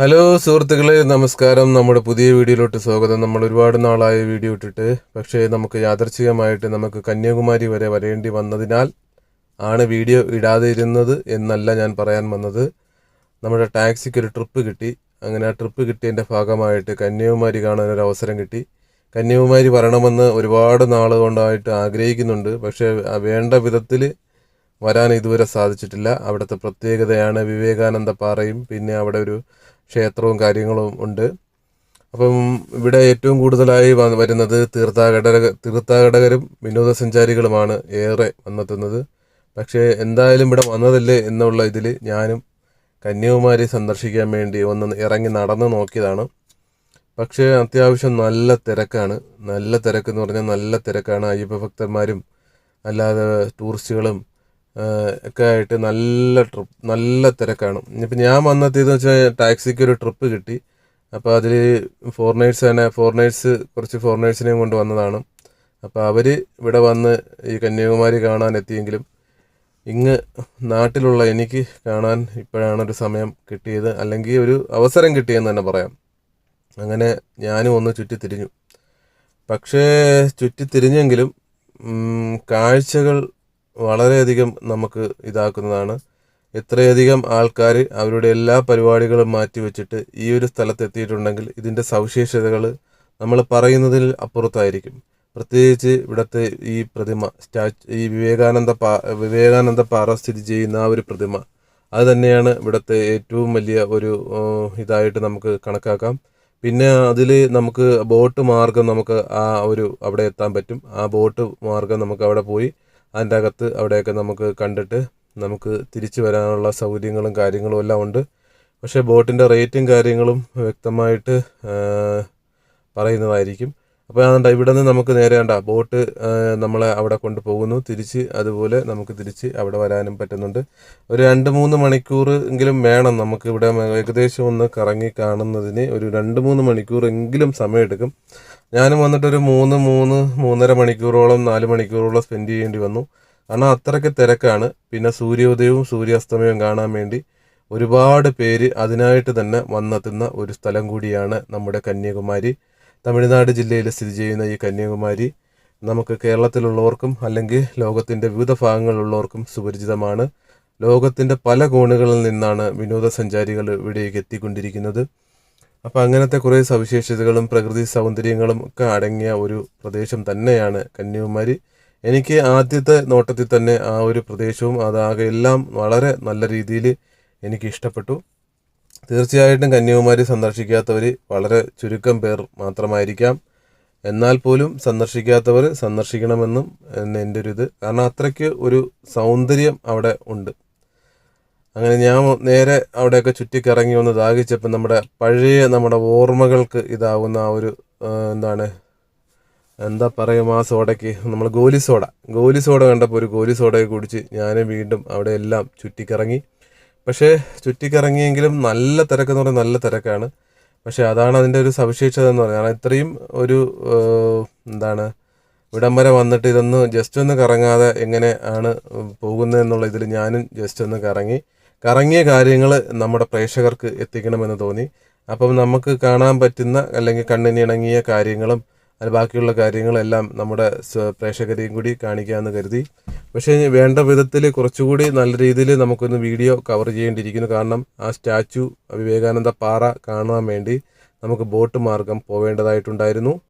Hello സുഹൃത്തുക്കളെ നമസ്കാരം. നമ്മുടെ പുതിയ വീഡിയോയിലോട്ട് സ്വാഗതം. നമ്മൾ ഒരുപാട് നാളായി വീഡിയോ ഇട്ടിട്ട് പക്ഷേ നമുക്ക് യാദർച്ഛികമായിട്ട് നമുക്ക് കന്യാകുമാരി വരെ വരേണ്ടി വന്നതിനാൽ ആണ് വീഡിയോ ഇടാതെ ഇരുന്നത് എന്നല്ല ഞാൻ പറയാൻ വന്നത്. നമ്മുടെ ടാക്സിക്ക് ഒരു ട്രിപ്പ് കിട്ടി. അങ്ങനെ ആ ട്രിപ്പ് കിട്ടിയതിന്റെ ഭാഗമായിട്ട് കന്യാകുമാരി കാണാൻ ഒരു അവസരം കിട്ടി. കന്യാകുമാരി വരണമെന്ന് ഒരുപാട് നാൾ കൊണ്ടായിട്ട് ആഗ്രഹിക്കുന്നുണ്ട്. പക്ഷേ വേണ്ട വിധത്തിൽ വരാൻ ഇതുവരെ സാധിച്ചിട്ടില്ല. അവിടുത്തെ പ്രത്യേകതയാണ് വിവേകാനന്ദ പാറയും പിന്നെ അവിടെ ഒരു ക്ഷേത്രവും കാര്യങ്ങളും ഉണ്ട്. അപ്പം ഇവിടെ ഏറ്റവും കൂടുതലായി വരുന്നത് തീർത്ഥാടക തീർത്ഥാടകരും വിനോദസഞ്ചാരികളുമാണ് ഏറെ വന്നെത്തുന്നത്. പക്ഷേ എന്തായാലും ഇവിടെ വന്നതല്ലേ എന്നുള്ള ഇതിൽ ഞാനും കന്യാകുമാരി സന്ദർശിക്കാൻ വേണ്ടി ഒന്ന് ഇറങ്ങി നടന്ന് നോക്കിയതാണ്. പക്ഷേ അത്യാവശ്യം നല്ല തിരക്കാണ്. നല്ല തിരക്കെന്ന് പറഞ്ഞാൽ നല്ല തിരക്കാണ്. അയ്യപ്പ ഭക്തന്മാരും അല്ലാതെ ടൂറിസ്റ്റുകളും ഒക്കെ ആയിട്ട് നല്ല ട്രിപ്പ് നല്ല തിരക്കാണ്. ഇനിയിപ്പോൾ ഞാൻ വന്നെത്തിയതെന്ന് വെച്ചാൽ ടാക്സിക്ക് ഒരു ട്രിപ്പ് കിട്ടി. അപ്പോൾ അതിൽ ഫോറിനേഴ്സ് തന്നെ ഫോറിനേഴ്സ് കുറച്ച് ഫോറിനേഴ്സിനെയും കൊണ്ട് വന്നതാണ്. അപ്പോൾ അവർ ഇവിടെ വന്ന് ഈ കന്യാകുമാരി കാണാൻ എത്തിയെങ്കിലും ഇങ്ങ് നാട്ടിലുള്ള എനിക്ക് കാണാൻ ഇപ്പോഴാണ് ഒരു സമയം കിട്ടിയത്. അല്ലെങ്കിൽ ഒരു അവസരം കിട്ടിയെന്ന് തന്നെ പറയാം. അങ്ങനെ ഞാനും ഒന്ന് ചുറ്റിത്തിരിഞ്ഞു. പക്ഷേ ചുറ്റിത്തിരിഞ്ഞെങ്കിലും തിരിഞ്ഞെങ്കിലും കാഴ്ചകൾ വളരെയധികം നമുക്ക് ഇതാക്കുന്നതാണ്. എത്രയധികം ആൾക്കാർ അവരുടെ എല്ലാ പരിപാടികളും മാറ്റിവെച്ചിട്ട് ഈ ഒരു സ്ഥലത്ത് എത്തിയിട്ടുണ്ടെങ്കിൽ ഇതിന്റെ സവിശേഷതകൾ നമ്മൾ പറയുന്നതിൽ അപ്പുറത്തായിരിക്കും. പ്രത്യേകിച്ച് ഇവിടുത്തെ ഈ പ്രതിമ സ്റ്റാച്ചു ഈ വിവേകാനന്ദ പാ വിവേകാനന്ദ പാറ സ്ഥിതി ചെയ്യുന്ന ആ ഒരു പ്രതിമ അത് തന്നെയാണ് ഇവിടുത്തെ ഏറ്റവും വലിയ ഒരു ഇതായിട്ട് നമുക്ക് കണക്കാക്കാം. പിന്നെ അതിൽ നമുക്ക് ബോട്ട് മാർഗം നമുക്ക് ആ ഒരു അവിടെ എത്താൻ പറ്റും. ആ ബോട്ട് മാർഗം നമുക്ക് അവിടെ പോയി അതിന്റെ അകത്ത് അവിടെയൊക്കെ നമുക്ക് കണ്ടിട്ട് നമുക്ക് തിരിച്ചു വരാനുള്ള സൗകര്യങ്ങളും കാര്യങ്ങളും എല്ലാം ഉണ്ട്. പക്ഷേ ബോട്ടിന്റെ റേറ്റും കാര്യങ്ങളും വ്യക്തമായിട്ട് പറയുന്നതായിരിക്കും. അപ്പോൾ അതുകൊണ്ട് ഇവിടെ നിന്ന് നമുക്ക് നേരെ കണ്ട ബോട്ട് നമ്മളെ അവിടെ കൊണ്ടുപോകുന്നു തിരിച്ച് അതുപോലെ നമുക്ക് തിരിച്ച് അവിടെ വരാനും പറ്റുന്നുണ്ട്. ഒരു രണ്ട് മൂന്ന് മണിക്കൂർ എങ്കിലും വേണം നമുക്ക് ഇവിടെ ഏകദേശം ഒന്ന് കറങ്ങി കാണുന്നതിന്. ഒരു രണ്ട് മൂന്ന് മണിക്കൂർ എങ്കിലും സമയമെടുക്കും. ഞാനും വന്നിട്ടൊരു മൂന്ന് മൂന്ന് മൂന്നര മണിക്കൂറോളം നാല് മണിക്കൂറോളം സ്പെൻഡ് ചെയ്യേണ്ടി വന്നു. കാരണം അത്രയ്ക്ക് തിരക്കാണ്. പിന്നെ സൂര്യോദയവും സൂര്യാസ്തമയവും കാണാൻ വേണ്ടി ഒരുപാട് പേര് അതിനായിട്ട് തന്നെ വന്നെത്തുന്ന ഒരു സ്ഥലം കൂടിയാണ് നമ്മുടെ കന്യാകുമാരി. തമിഴ്നാട് ജില്ലയിൽ സ്ഥിതി ചെയ്യുന്ന ഈ കന്യാകുമാരി നമുക്ക് കേരളത്തിലുള്ളവർക്കും അല്ലെങ്കിൽ ലോകത്തിന്റെ വിവിധ ഭാഗങ്ങളിലുള്ളവർക്കും സുപരിചിതമാണ്. ലോകത്തിന്റെ പല കോണുകളിൽ നിന്നാണ് വിനോദസഞ്ചാരികൾ ഇവിടേക്ക് എത്തിക്കൊണ്ടിരിക്കുന്നത്. അപ്പോൾ അങ്ങനത്തെ കുറേ സവിശേഷതകളും പ്രകൃതി സൗന്ദര്യങ്ങളും ഒക്കെ അടങ്ങിയ ഒരു പ്രദേശം തന്നെയാണ് കന്യാകുമാരി. എനിക്ക് ആദ്യത്തെ നോട്ടത്തിൽ തന്നെ ആ ഒരു പ്രദേശവും അതാകെ എല്ലാം വളരെ നല്ല രീതിയിൽ എനിക്ക് ഇഷ്ടപ്പെട്ടു. തീർച്ചയായിട്ടും കന്യാകുമാരി സന്ദർശിക്കാത്തവർ വളരെ ചുരുക്കം പേർ മാത്രമായിരിക്കാം. എന്നാൽ പോലും സന്ദർശിക്കാത്തവർ സന്ദർശിക്കണമെന്നും എന്റെ ഒരു ഇത് കാരണം അത്രയ്ക്ക് ഒരു സൗന്ദര്യം അവിടെ ഉണ്ട്. അങ്ങനെ ഞാൻ നേരെ അവിടെയൊക്കെ ചുറ്റിക്കറങ്ങി ഒന്ന് ദാഹിച്ചപ്പോൾ നമ്മുടെ പഴയ നമ്മുടെ ഓർമ്മകൾക്ക് ഇതാവുന്ന ആ ഒരു എന്താണ് എന്താ പറയുക ആ സോഡയ്ക്ക് നമ്മൾ ഗോലി സോഡ. ഗോലി സോഡ കണ്ടപ്പോൾ ഒരു ഗോലി സോഡയൊക്കെ കുടിച്ച് ഞാൻ വീണ്ടും അവിടെ എല്ലാം ചുറ്റിക്കറങ്ങി. പക്ഷേ ചുറ്റിക്കറങ്ങിയെങ്കിലും നല്ല തിരക്കെന്ന് പറഞ്ഞാൽ നല്ല തിരക്കാണ്. പക്ഷേ അതാണ് അതിന്റെ ഒരു സവിശേഷത എന്ന് പറയുന്നത് കാരണം ഇത്രയും ഒരു എന്താണ് ഇവിടം വരെ വന്നിട്ട് ഇതൊന്ന് ജസ്റ്റ് ഒന്ന് കറങ്ങാതെ എങ്ങനെ ആണ് പോകുന്നത് എന്നുള്ള ഇതിൽ ഞാനും ജസ്റ്റ് ഒന്ന് കറങ്ങി. കറങ്ങിയ കാര്യങ്ങൾ നമ്മുടെ പ്രേക്ഷകർക്ക് എത്തിക്കണമെന്ന് തോന്നി. അപ്പം നമുക്ക് കാണാൻ പറ്റുന്ന അല്ലെങ്കിൽ കണ്ണിനിണങ്ങിയ കാര്യങ്ങളും അത് ബാക്കിയുള്ള കാര്യങ്ങളെല്ലാം നമ്മുടെ പ്രേക്ഷകരെയും കൂടി കാണിക്കാമെന്ന് കരുതി. പക്ഷേ വേണ്ട വിധത്തിൽ കുറച്ചുകൂടി നല്ല രീതിയിൽ നമുക്കൊന്ന് വീഡിയോ കവർ ചെയ്യേണ്ടിയിരിക്കുന്നു. കാരണം ആ സ്റ്റാച്ചു വിവേകാനന്ദ പാറ കാണാൻ വേണ്ടി നമുക്ക് ബോട്ട് മാർഗം പോവേണ്ടതായിട്ടുണ്ടായിരുന്നു.